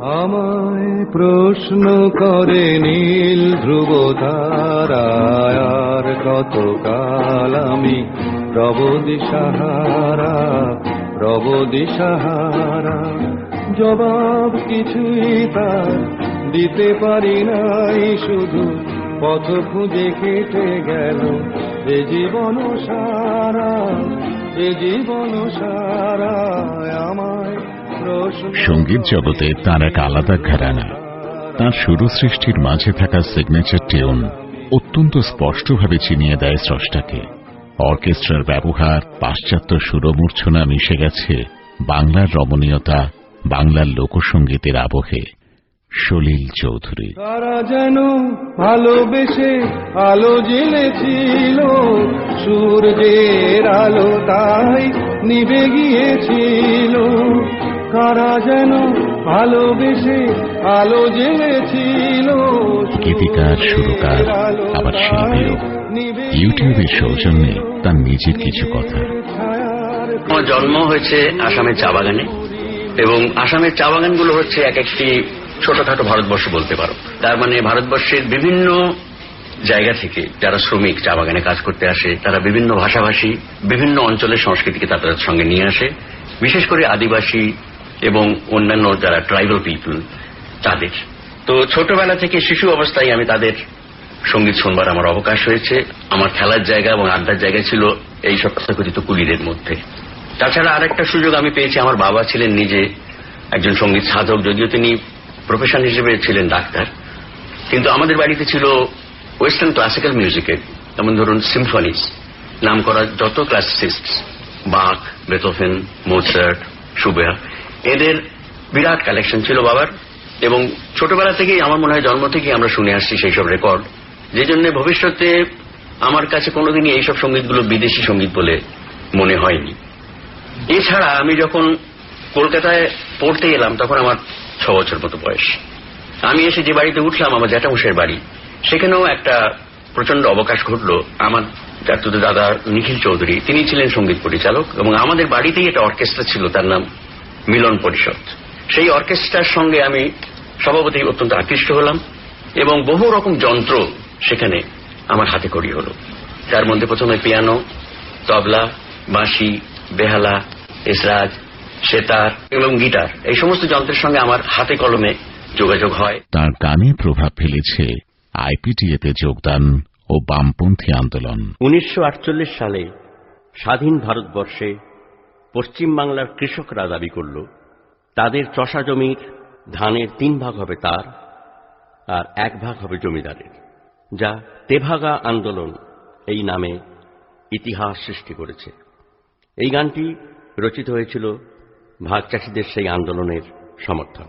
আমায় প্রশ্ন করে নীল ধ্রুব তারায়ার কত কাল আমি রব দিশাহারা রব দিশাহারা জবাব কিছুই তার দিতে পারি নাই, শুধু পথ খুঁজে কেটে গেল এ জীবন সারা, এ জীবন সারা। আমায় সংগীত জগতে তার এক আলাদা ঘরানা। তার শুরু সৃষ্টির মাঝে থাকা সিগনেচার টিউন অত্যন্ত স্পষ্টভাবে চিনিয়ে দেয় স্রষ্টাকে। অর্কেস্ট্রার ব্যবহার, পাশ্চাত্য সুরমূর্ছনা মিশে গেছে বাংলার রমণীয়তা, বাংলার লোকসঙ্গীতের আবহে। সলিল চৌধুরী। তারা যেন ভালোবেসে আলো জ্বেলেছিল সূর্যের আলো তাই নিভে গিয়েছিল। কারা যেন ভালোবেসে আলো জ্বেলেছিল গীতিকার, সুরকার, আবার শিল্পীও। ইউটিউবের সৌজন্যে তার নিজের কিছু কথা। আমার জন্ম হয়েছে আসামের চা বাগানে এবং আসামের চা বাগানগুলো হচ্ছে এক একটি ছোটখাটো ভারতবর্ষ বলতে পারো। তার মানে ভারতবর্ষের বিভিন্ন জায়গা থেকে যারা শ্রমিক চা বাগানে কাজ করতে আসে তারা বিভিন্ন ভাষাভাষী বিভিন্ন অঞ্চলের সংস্কৃতিকে তাদের সঙ্গে নিয়ে আসে। বিশেষ করে আদিবাসী এবং অন্যান্য যারা ট্রাইবাল পিপল তাদের। তো ছোটবেলা থেকে শিশু অবস্থায় আমি তাদের সংগীত শুনবার আমার অবকাশ হয়েছে। আমার খেলার জায়গা এবং আড্ডার জায়গা ছিল এই সব কুলিরের মধ্যে। তাছাড়া আরেকটা সুযোগ আমি পেয়েছি, আমার বাবা ছিলেন নিজে একজন সংগীত সাধক, যদিও তিনি প্রফেশন হিসেবে ছিলেন ডাক্তার। কিন্তু আমাদের বাড়িতে ছিল ওয়েস্টার্ন ক্লাসিক্যাল মিউজিকের যেমন ধরুন সিম্ফনিস নাম করা যত ক্লাসিস্ট বাক বেতোফেন মোটসার্ট সুবেয়া এদের বিরাট কালেকশন ছিল বাবার, এবং ছোটবেলা থেকেই আমার মনে হয় জন্ম থেকেই আমরা শুনে আসছি সেই সব রেকর্ড যে জন্য ভবিষ্যতে আমার কাছে কোনোদিনই এইসব সঙ্গীতগুলো বিদেশি সংগীত বলে মনে হয়নি। এছাড়া আমি যখন কলকাতায় পড়তে এলাম, তখন আমার ছ বছর মতো বয়স। আমি এসে যে বাড়িতে উঠলাম, আমার জ্যাঠামশের বাড়ি, সেখানেও একটা প্রচণ্ড অবকাশ ঘটলো। আমার জাতুদ দাদা নিখিল চৌধুরী, তিনি ছিলেন সংগীত পরিচালক, এবং আমাদের বাড়িতেই একটা অর্কেস্ট্রা ছিল, তার নাম মিলন পরিষদ। সেই অর্কেস্ট্রার সঙ্গে আমি স্বভাবতই অত্যন্ত আকৃষ্ট হলাম এবং বহু রকম যন্ত্র সেখানে আমার হাতে করি হলো। তার মধ্যে প্রথমে পিয়ানো তবলা বাঁশি বেহালা এসরাজ সেতার এবং গিটার এই সমস্ত যন্ত্রের সঙ্গে আমার হাতে কলমে যোগাযোগ হয়। তার গানে প্রভাব ফেলেছে আইপিটিএতে যোগদান ও বামপন্থী আন্দোলন। উনিশশো আটচল্লিশ সালে স্বাধীন ভারতবর্ষে পশ্চিমবাংলার কৃষকরা দাবি করল, তাদের চষা জমির ধানের তিন ভাগ হবে তার আর এক ভাগ হবে জমিদারের, যা তেভাগা আন্দোলন এই নামে ইতিহাস সৃষ্টি করেছে। এই গানটি রচিত হয়েছিল ভাগ চাষিদের সেই আন্দোলনের সমর্থন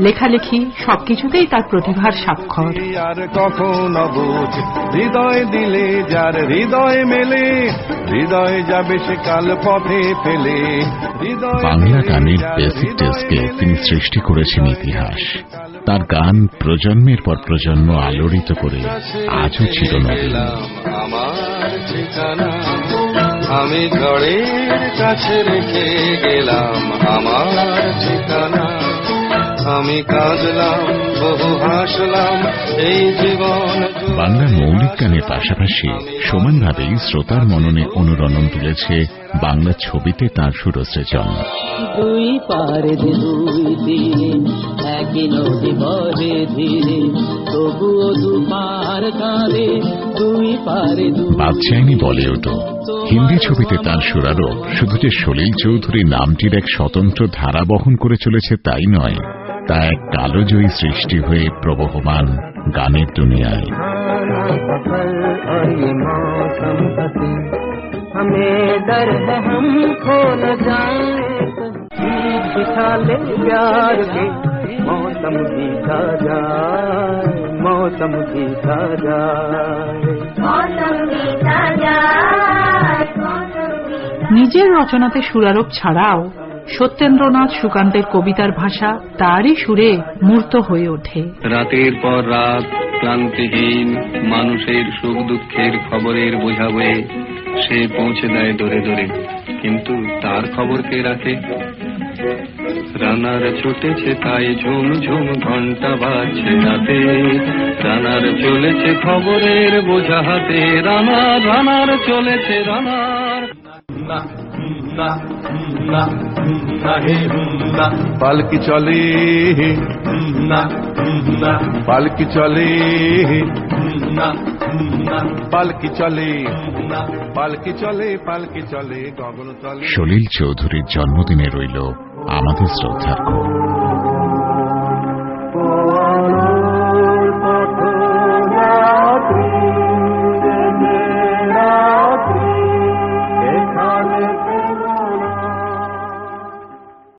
লেখালেখি সবকিছুতেই তার প্রতিভার স্বাক্ষর। আর কখন বুঝ হৃদয় দিলে যার হৃদয় মেলে হৃদয় যাবে সে কাল পথে ফেলে। বাংলা গানের বেসিক টেস্টকে তিনি সৃষ্টি করেছেন ইতিহাস। তার গান প্রজন্মের পর প্রজন্ম আলোড়িত করে আজও চিরনবীন গেলাম আমার ঠিকানা। আমি ঝড়ের কাছে রেখে গেলাম আমার ঠিকানা। আমি কাঁদলাম বহু হাসলাম এই জীবন বাংলা মৌলিক গানের পাশাপাশি সমানভাবেই শ্রোতার মননে অনুরণন তুলেছে বাংলা ছবিতে তার সুরসৃজন। দুই পারে দুই তীরে একই নদী বহে ধীরে তবুও দুপার কাঁদে দুই পারে দুই বাদশাহিনী বলিউড। হিন্দি ছবিতে তার সুরারোপ শুধু যে সলিল চৌধুরী নামটির এক স্বতন্ত্র ধারা বহন করে চলেছে তাই নয়। তা এক কালোজয়ী সৃষ্টি হয়ে প্রবহমান গানের দুনিয়ায় हमें डर है हम खो न जाए गीत बिछा ले प्यार के मौसम बीता जाए मौसम बीता जाए मौसम बीता जाए मौसम बीता নিজের রচনাতে সুরারোপ ছাড়াও সত্যেন্দ্রনাথ সুকান্তের কবিতার ভাষা তারই সুরে মূর্ত হয়ে ওঠে। রাতের পর রাত ক্লান্তিহীন মানুষের সুখ দুঃখের খবরের বোঝা বয়ে সে পৌঁছে দেয় দরে দরে কিন্তু তার খবর কে রাখে? রানার ছুটেছে তাই ঝুম ঝুম ঘণ্টা বাজছে রাতে। রানার চলেছে খবরের বোঝা হাতে রানার রানার চলেছে রানার। পালকি চলে পালকি চলে পালকি চলে। পালকি চলে পালকি চলে গগন চলে। সলিল চৌধুরীর জন্মদিনে রইল আমাদের শ্রদ্ধার্ঘ্য।